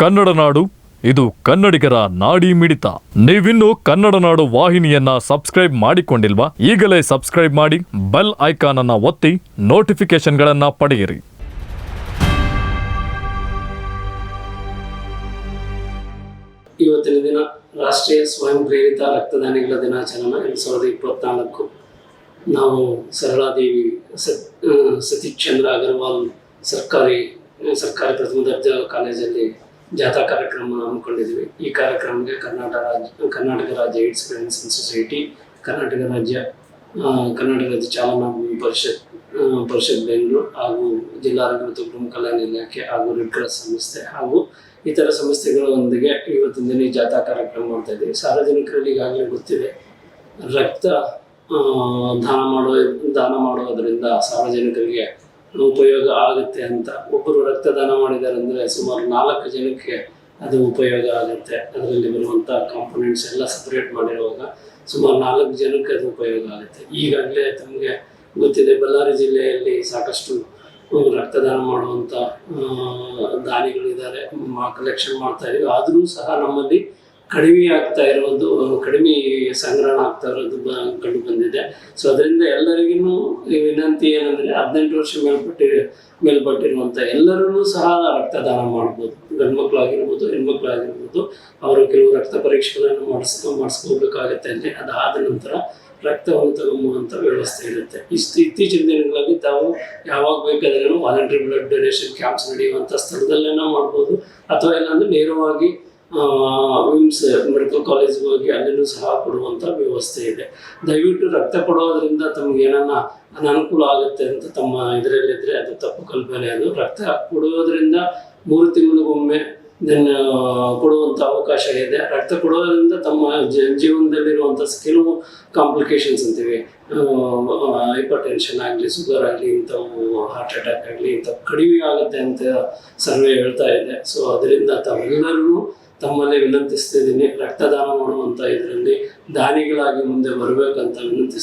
ಕನ್ನಡ ನಾಡು, ಇದು ಕನ್ನಡಿಗರ ನಾಡಿ ಮಿಡಿತ. ನೀವಿನ್ನು ಕನ್ನಡ ನಾಡು ವಾಹಿನಿಯನ್ನ ಸಬ್ಸ್ಕ್ರೈಬ್ ಮಾಡಿಕೊಂಡಿಲ್ವಾ? ಈಗಲೇ ಸಬ್ಸ್ಕ್ರೈಬ್ ಮಾಡಿ, ಬೆಲ್ ಐಕಾನ್ ಅನ್ನ ಒತ್ತಿ ನೋಟಿಫಿಕೇಶನ್ಗಳನ್ನ ಪಡೆಯಿರಿ. ಇವತ್ತಿನ ದಿನ ರಾಷ್ಟ್ರೀಯ ಸ್ವಯಂ ಪ್ರೇರಿತ ರಕ್ತದಾನಿಗಳ ದಿನಾಚರಣೆ ಎರಡ್ ಸಾವಿರದ ಇಪ್ಪತ್ನಾಲ್ಕು. ನಾವು ಸರಳಾದೇವಿ ಸತೀಶ್ ಚಂದ್ರ ಅಗರ್ವಾಲ್ ಸರ್ಕಾರಿ ಸರ್ಕಾರಿ ಪ್ರಥಮ ದರ್ಜಾ ಕಾಲೇಜಲ್ಲಿ ಜಾಥಾ ಕಾರ್ಯಕ್ರಮ ಹಮ್ಮಿಕೊಂಡಿದ್ವಿ. ಈ ಕಾರ್ಯಕ್ರಮಕ್ಕೆ ಕರ್ನಾಟಕ ರಾಜ್ಯ ಕರ್ನಾಟಕ ರಾಜ್ಯ ಏಡ್ಸ್ ಪ್ರಿವೆನ್ಷನ್ ಸೊಸೈಟಿ ಕರ್ನಾಟಕ ರಾಜ್ಯ ಕರ್ನಾಟಕ ರಾಜ್ಯ ಚಾಲನಾ ಪರಿಷತ್ ಪರಿಷತ್ ಬೆಂಗಳೂರು ಹಾಗೂ ಜಿಲ್ಲಾ ಆರೋಗ್ಯ ಮತ್ತು ಕುಟುಂಬ ಕಲ್ಯಾಣ ಇಲಾಖೆ ಹಾಗೂ ರೆಡ್ ಕ್ರಾಸ್ ಸಂಸ್ಥೆ ಹಾಗೂ ಇತರ ಸಂಸ್ಥೆಗಳೊಂದಿಗೆ ಇವತ್ತಿನ ದಿನ ಜಾಥಾ ಕಾರ್ಯಕ್ರಮ ಮಾಡ್ತಾ ಇದ್ದೀವಿ ಸಾರ್ವಜನಿಕರಲ್ಲಿ ಈಗಾಗಲೇ ಗೊತ್ತಿದೆ, ರಕ್ತ ದಾನ ಮಾಡೋ, ದಾನ ಮಾಡೋದರಿಂದ ಸಾರ್ವಜನಿಕರಿಗೆ ಉಪಯೋಗ ಆಗುತ್ತೆ ಅಂತ. ಒಬ್ಬರು ರಕ್ತದಾನ ಮಾಡಿದ್ದಾರೆ ಅಂದರೆ ಸುಮಾರು ನಾಲ್ಕು ಜನಕ್ಕೆ ಅದು ಉಪಯೋಗ ಆಗುತ್ತೆ. ಅದರಲ್ಲಿ ಬರುವಂಥ ಕಾಂಪೊನೆಂಟ್ಸ್ ಎಲ್ಲ ಸಪ್ರೇಟ್ ಮಾಡಿರುವಾಗ ಸುಮಾರು ನಾಲ್ಕು ಜನಕ್ಕೆ ಅದು ಉಪಯೋಗ ಆಗುತ್ತೆ. ಈಗಾಗಲೇ ತಮಗೆ ಗೊತ್ತಿದೆ, ಬಳ್ಳಾರಿ ಜಿಲ್ಲೆಯಲ್ಲಿ ಸಾಕಷ್ಟು ರಕ್ತದಾನ ಮಾಡುವಂಥ ದಾನಿಗಳಿದ್ದಾರೆ ದಾನಿಗಳಿದ್ದಾರೆ ಕಲೆಕ್ಷನ್ ಮಾಡ್ತಾ ಇದೀವಿ ಆದರೂ ಸಹ ನಮ್ಮಲ್ಲಿ ಕಡಿಮೆ ಆಗ್ತಾ ಇರೋದು, ಕಡಿಮೆ ಸಂಗ್ರಹಣ ಆಗ್ತಾ ಇರೋದು ಬ, ಕಂಡು ಬಂದಿದೆ. ಸೊ ಅದರಿಂದ ಎಲ್ಲರಿಗೂ ವಿನಂತಿ ಏನಂದರೆ ಹದಿನೆಂಟು ವರ್ಷ ಮೇಲ್ಪಟ್ಟಿ ಮೇಲ್ಪಟ್ಟಿರುವಂಥ ಎಲ್ಲರೂ ಸಹ ರಕ್ತದಾನ ಮಾಡ್ಬೋದು. ಗಂಡು ಮಕ್ಕಳಾಗಿರ್ಬೋದು ಹೆಣ್ಮಕ್ಳಾಗಿರ್ಬೋದು, ಅವರು ಕೆಲವು ರಕ್ತ ಪರೀಕ್ಷೆಗಳನ್ನು ಮಾಡಿಸ್ ಮಾಡಿಸ್ಕೋಬೇಕಾಗತ್ತೆ ಅಂದರೆ ಅದಾದ ನಂತರ ರಕ್ತವನ್ನು ತಗೊಂಬುವಂಥ ವ್ಯವಸ್ಥೆ ಇರುತ್ತೆ. ಇಷ್ಟು, ಇತ್ತೀಚಿನ ದಿನಗಳಲ್ಲಿ ತಾವು ಯಾವಾಗ ಬೇಕಾದ್ರೂ ವಾಲಂಟ್ರಿ ಬ್ಲಡ್ ಡೊನೇಷನ್ ಕ್ಯಾಂಪ್ಸ್ ನಡೆಯುವಂಥ ಸ್ಥಳದಲ್ಲೇನೋ ಮಾಡ್ಬೋದು. ಅಥವಾ ಇಲ್ಲಾಂದ್ರೆ ನೇರವಾಗಿ ವಿಮ್ಸ್ ಮೆಡಿಕಲ್ ಕಾಲೇಜ್ಗೆ ಹೋಗಿ ಅಲ್ಲಿನೂ ಸಹ ಕೊಡುವಂಥ ವ್ಯವಸ್ಥೆ ಇದೆ. ದಯವಿಟ್ಟು ರಕ್ತ ಕೊಡೋದ್ರಿಂದ ತಮ್ಗೆ ಏನನ್ನ ಅನಾನುಕೂಲ ಆಗುತ್ತೆ ಅಂತ ತಮ್ಮ ಇದರಲ್ಲಿದ್ದರೆ ಅದು ತಪ್ಪು ಕಲ್ಪನೆ. ಅದು ರಕ್ತ ಕೊಡೋದ್ರಿಂದ ಮೂರು ತಿಂಗಳಿಗೊಮ್ಮೆ ದೆನ್ ಕೊಡುವಂಥ ಅವಕಾಶ ಇದೆ. ರಕ್ತ ಕೊಡೋದ್ರಿಂದ ತಮ್ಮ ಜೀವನದಲ್ಲಿರುವಂಥ ಕೆಲವು ಕಾಂಪ್ಲಿಕೇಶನ್ಸ್ ಅಂತೀವಿ. ಹೈಪರ್ ಟೆನ್ಷನ್ ಆಗಲಿ ಶುಗರ್ ಆಗಲಿ, ಇಂಥವು ಹಾರ್ಟ್ ಅಟ್ಯಾಕ್ ಆಗಲಿ ಇಂಥ ಕಡಿಮೆ ಆಗುತ್ತೆ ಅಂತ ಸರ್ವೆ ಹೇಳ್ತಾ ಇದೆ. ಸೊ ಅದರಿಂದ ತಾವೆಲ್ಲರೂ ತಮ್ಮಲ್ಲಿ ವಿನಂತಿಸ್ತಿದ್ದೀನಿ ರಕ್ತದಾನ ಮಾಡುವಂಥ ಇದರಲ್ಲಿ ದಾನಿಗಳಾಗಿ ಮುಂದೆ ಬರಬೇಕಂತ ವಿನಂತಿಸ್ತೀನಿ